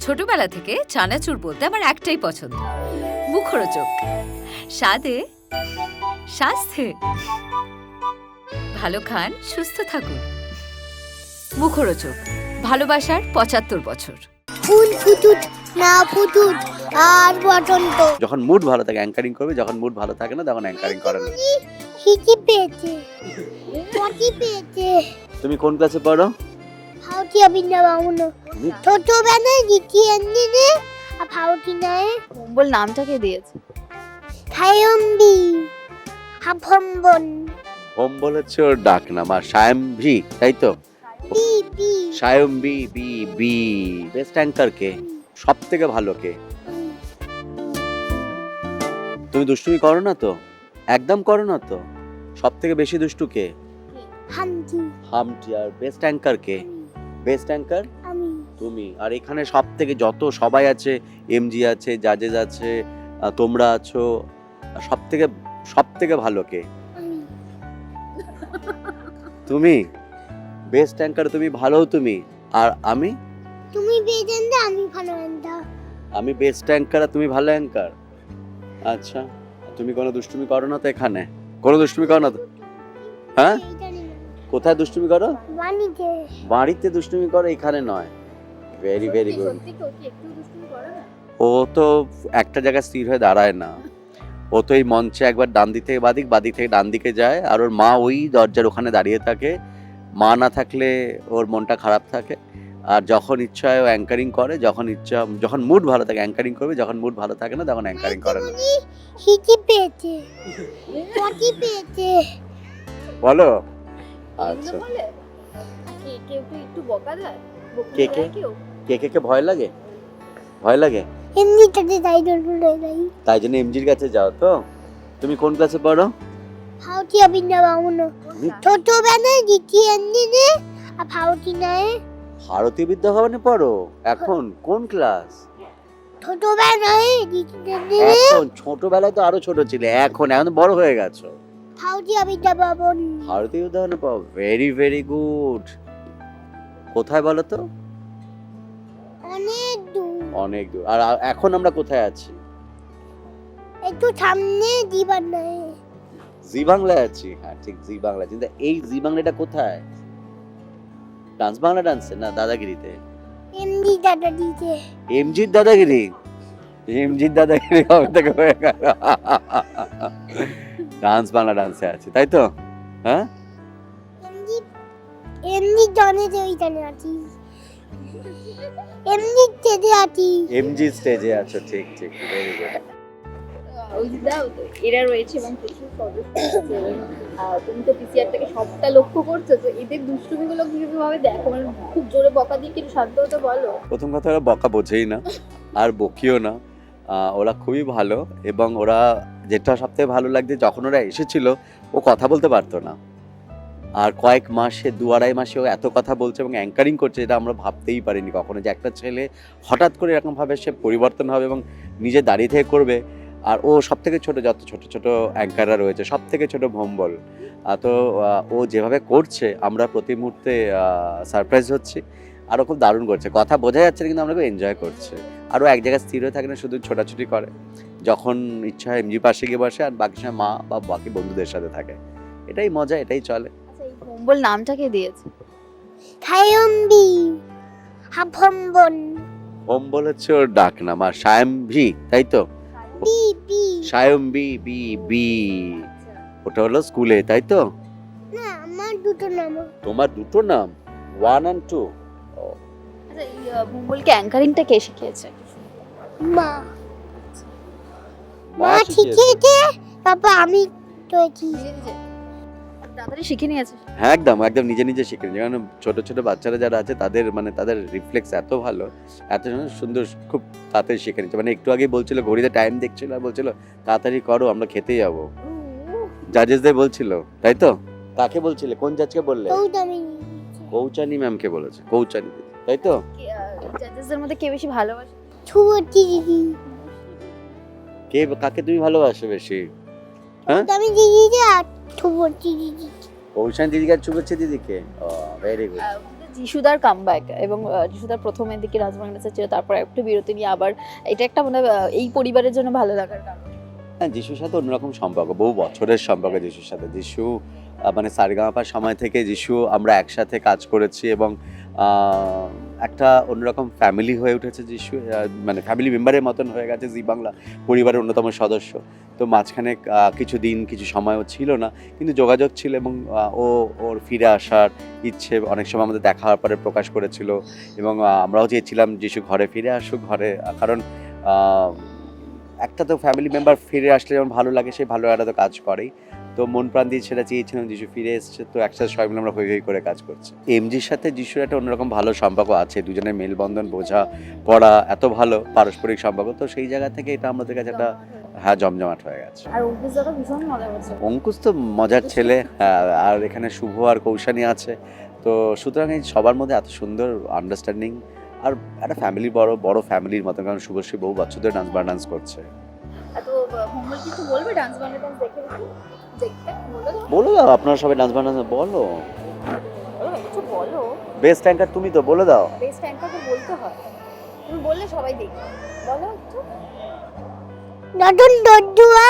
ছোটবেলা থেকে চানাচুর বলতে আমার একটাই পছন্দ। মুখরোচক। স্বাদে স্বাস্থ্যে ভালো খান সুস্থ থাকুন। মুখরোচক। ভালোবাসার পঁচাত্তর বছর। ফুল ফুটুট না ফুটুট আর বসন্ত যখন মুড ভালো থাকে অ্যাঙ্কারিং করবে যখন মুড ভালো থাকে না তখন অ্যাঙ্কারিং করে না। পেয়েছে? তুমি কোন ক্লাসে পড়ো? ছোটবেলায় কম্বল নামটা কে দিয়েছে? থায়ম্বি হাফম্বন হোম বলেছে ওর ডাক নাম আর সায়ম ভি তাই তো? বি বি। বি বি বি। বেস্ট অ্যাঙ্কার কে? সব থেকে ভালো কে? তুমি দুষ্টুমি করো না তো? একদম করো না তো? সব থেকে বেশি দুষ্টু কে? হামজি। হামটি আর বেস্ট অ্যাঙ্কার কে? Best anchor? আমি। তুমি। আর এখানে সব থেকে যত সবাই আছে এমজি আছে জাজেস আছে তোমরা আছো সব থেকে সব থেকে ভালো কে? তুমি। বেস্ট অ্যাঙ্কার তুমি ভালো তুমি। আর আমি? তুমি বেজেন দা আমি ভালো এন্ডা আমি বেস্ট অ্যাঙ্কার আর তুমি ভালো অ্যাঙ্কার? আচ্ছা। তুমি কোনো দুষ্টুমি করো না তো এখানে। কোনো দুষ্টুমি করো না তো। হ্যাঁ? কোথায় দুষ্টুমি করো? বাণিজ্য বাড়িতে দুষ্টুমি করো এখানে নয়। ভেরি ভেরি গুড ও তো একটা জায়গায় স্থির হয়ে দাঁড়ায় না। ও তো এই মঞ্চে একবার ডান দিক থেকে বাদিক বাদিক থেকে ডান দিকে যায় আর ওর মা ওই দরজার ওখানে দাঁড়িয়ে থাকে। মা না থাকলে ওর মনটা খারাপ থাকে। আর যখন ইচ্ছা হয় ও অ্যাঙ্কারিং করে যখন ইচ্ছা যখন মুড ভালো থাকে অ্যাঙ্কারিং করবে যখন মুড ভালো থাকে না তখন অ্যাঙ্কারিং করে না। পেয়েছে। পটি পেয়েছে। বলো। আচ্ছা। বলে কে কেউ একটু বকা দেয়? কে কে? কে কে কে? ভয় লাগে? ভয় লাগে? এমনিটাতে তাই ডলে নাই তাই জন্য এমজির কাছে যাও তো। তুমি কোন ক্লাসে পড়ো? ফাউটি অবিন্দা বামুনো তুমি ছোটবেলায় দ্বিতীয় এন্ডিনে আর ফাউটি নয় ভারতীয় বিদ্যাভবনে পড়ো? এখন? কোন ক্লাস? ছোটবেলায় এখন? ছোটবেলায় তো আরও ছোট ছিলে। এখন? এখন বড় হয়ে গেছো। অবিন্দা বাবন ভারতীয় পাও ভেরি ভেরি গুড কোথায় বলো তো? অনেক দূর। অনেক দূর। আর এখন আমরা কোথায় আছি? একটু সামনে জি বাংলায়। আছি? হ্যাঁ ঠিক জি বাংলা কিন্তু এই জি বাংলাটা কোথায়? ডান্স বাংলা ডান্সে না দাদাগিরিতে? এমনি দাদা দিতে এমজির দাদাগিরি? এমজির দাদাগিরি কবে থেকে হয়ে গেল ডান্স বাংলা ডান্সে আছে তাই তো? হ্যাঁ? যে ওই আছি। এমজি স্টেজে আছো ঠিক ঠিক ভেরি গুড ওই যে দাও তো এরা রয়েছে এবং প্রচুর তুমি তো পিসিআর থেকে সবটা লক্ষ্য করছ তো এদের দুষ্টুমিগুলো কীভাবে দেখো? মানে খুব জোরে বকা দিয়ে কিন্তু শান্ত হতে বলো? প্রথম কথা ওরা বকা বোঝেই না আর বকিও না। ওরা খুবই ভালো এবং ওরা যেটা সবথেকে ভালো লাগছে, যখন ওরা এসেছিল, ও কথা বলতে পারতো না। আর কয়েক মাসে, দু আড়াই মাসে ও এত কথা বলছে এবং অ্যাঙ্কারিং করছে এটা আমরা ভাবতেই পারিনি কখনো যে একটা ছেলে হঠাৎ করে এরকমভাবে সে পরিবর্তন হবে এবং নিজে দাঁড়িয়ে থেকে করবে। আর ও সব থেকে ছোটো, যত ছোট ছোট অ্যাঙ্কাররা রয়েছে সব থেকে ছোটো ভম্বল। তো ও যেভাবে করছে, আমরা প্রতি মুহূর্তে সারপ্রাইজ হচ্ছি। আরও খুব দারুণ করছে। কথা বোঝা যাচ্ছে না, কিন্তু আমরা খুব এনজয় করছে। আরও এক জায়গায় স্থির হয়ে থাকে না, শুধু ছোটাছুটি করে। যখন ইচ্ছা হয় এমজি পাশে গিয়ে বসে আর বাকি সময় মা বা বাকি বন্ধুদের সাথে থাকে। এটাই মজা এটাই চলে। আচ্ছা এই কম্বল নামটা কে দিয়েছে? থায়ম্বি হাফম্বন হোম বলেছে ওর ডাক নাম আর সায়ম ভি তাই তো? বি বি। সায়ম বি বি। বি ওটা হলো স্কুলে তাই তো? না আমার দুটো নাম। তোমার দুটো নাম? ওয়ান অ্যান্ড টু আচ্ছা ভুম্বলকে অ্যাঙ্কারিংটা কে শিখিয়েছে? মা। মা শিখিয়েছে বাবা আমি নিজে তাড়াতাড়ি শিখে নিয়েছে হ্যাঁ একদম একদম নিজে নিজে শিখে নিয়েছে। কারণ ছোট ছোট বাচ্চারা যারা আছে তাদের মানে তাদের রিফ্লেক্স এত ভালো এত সুন্দর খুব তাড়াতাড়ি শিখে নিচ্ছে। মানে একটু আগেই বলছিল ঘড়িতে টাইম দেখছিল আর বলছিল তাড়াতাড়ি করো আমরা খেতে যাব। জাজেসদের বলছিল তাই তো? কাকে বলছিলে? কোন জাজকে বললে? কৌচানি ম্যামকে বলেছে। কৌচানি তাই তো? জাজেসদের মধ্যে কে বেশি ভালোবাসে? ছুটি দিদি। কে কাকে তুমি ভালোবাসো বেশি? হ্যাঁ? কৌদামি দিদি আর দিদি কৌশান দিদিকে আর চুপেছে দিদিকে? ও ভেরি গুড যিশুদার কামব্যাক এবং যিশুদার প্রথমের দিকে রাজবাংলা ছিল তারপর একটু বিরতি নিয়ে আবার এটা একটা মানে এই পরিবারের জন্য ভালো লাগার কারণ। হ্যাঁ যিশুর সাথে অন্যরকম সম্পর্ক বহু বছরের সম্পর্ক যিশুর সাথে। যিশু মানে সারেগামাপার সময় থেকে যিশু আমরা একসাথে কাজ করেছি এবং আহ, একটা অন্যরকম ফ্যামিলি হয়ে উঠেছে যিশু মানে ফ্যামিলি মেম্বারের মতন হয়ে গেছে জি বাংলা পরিবারের অন্যতম সদস্য। তো মাঝখানে কিছু দিন কিছু সময়ও ছিল না, কিন্তু যোগাযোগ ছিল এবং ও, ওর ফিরে আসার ইচ্ছে অনেক সময় আমাদের দেখা হওয়ার পরে প্রকাশ করেছিল এবং আমরাও চেয়েছিলাম যিশু ঘরে ফিরে আসুক, ঘরে কারণ একটা তো ফ্যামিলি মেম্বার ফিরে আসলে যেমন ভালো লাগে, সেই ভালো একটা তো কাজ করেই। তো মন প্রাণ দিয়ে সেটা চেয়েছিলাম যিশু ফিরে এসছে তো একসাথে সবাই মিলে আমরা হই হই করে কাজ করছি। এমজির সাথে যিশুর একটা অন্যরকম ভালো সম্পর্ক আছে দুজনের মেলবন্ধন বোঝা পড়া এত ভালো পারস্পরিক সম্পর্ক তো সেই জায়গা থেকে এটা আমাদের কাছে একটা হ্যাঁ জমজমাট হয়ে গেছে। আর অঙ্কুশ তো মজার ছেলে হ্যাঁ, আর এখানে শুভ আর কৌশানী আছে তো সুতরাং এই সবার মধ্যে এত সুন্দর আন্ডারস্ট্যান্ডিং আর একটা ফ্যামিলি বড় বড় ফ্যামিলির মতন কারণ শুভশ্রী বহু বছর ধরে ডান্স বার ডান্স করছে হোমওয়ার্ক কিছু বলবে? ডান্স বাংলা ডান্স দেখে। বলে দাও। আপনারা সবাই ডান্স বার ডান্স বলো কিছু বলো। বেস্ট অ্যাঙ্কার তুমি তো বলে দাও। বেস্ট অ্যাঙ্কারকে বলতে হয়। তুমি বললে সবাই দেখবে। বলো একটু। যখন দর্দুয়া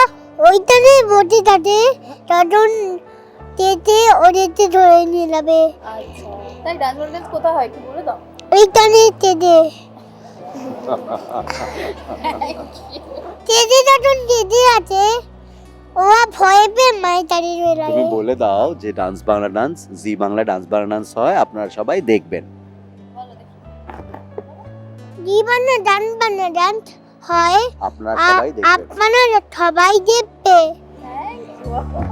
ওইখানে বসে থাকে। তখন তেতে ওদেরকে ধরে নিয়ে যাবে। আচ্ছা। তাই ডান্স ডান্স কোথায় হয় একটু বলে দাও। ওইখানে তেতে তেতে যখন তেতে আছে। ওরা ভয় পেয়ে মাই দাঁড়িয়ে রয়ে তুমি বলে দাও যে dance Bangla dance Zee Bangla dance Bangla dance হয় আপনারা সবাই দেখবেন। বলো দেখি জীবনে ডান বানা ডান্স হয়। আপনারা সবাই দেখবেন। আপনারা সবাই দেখবে। ইউ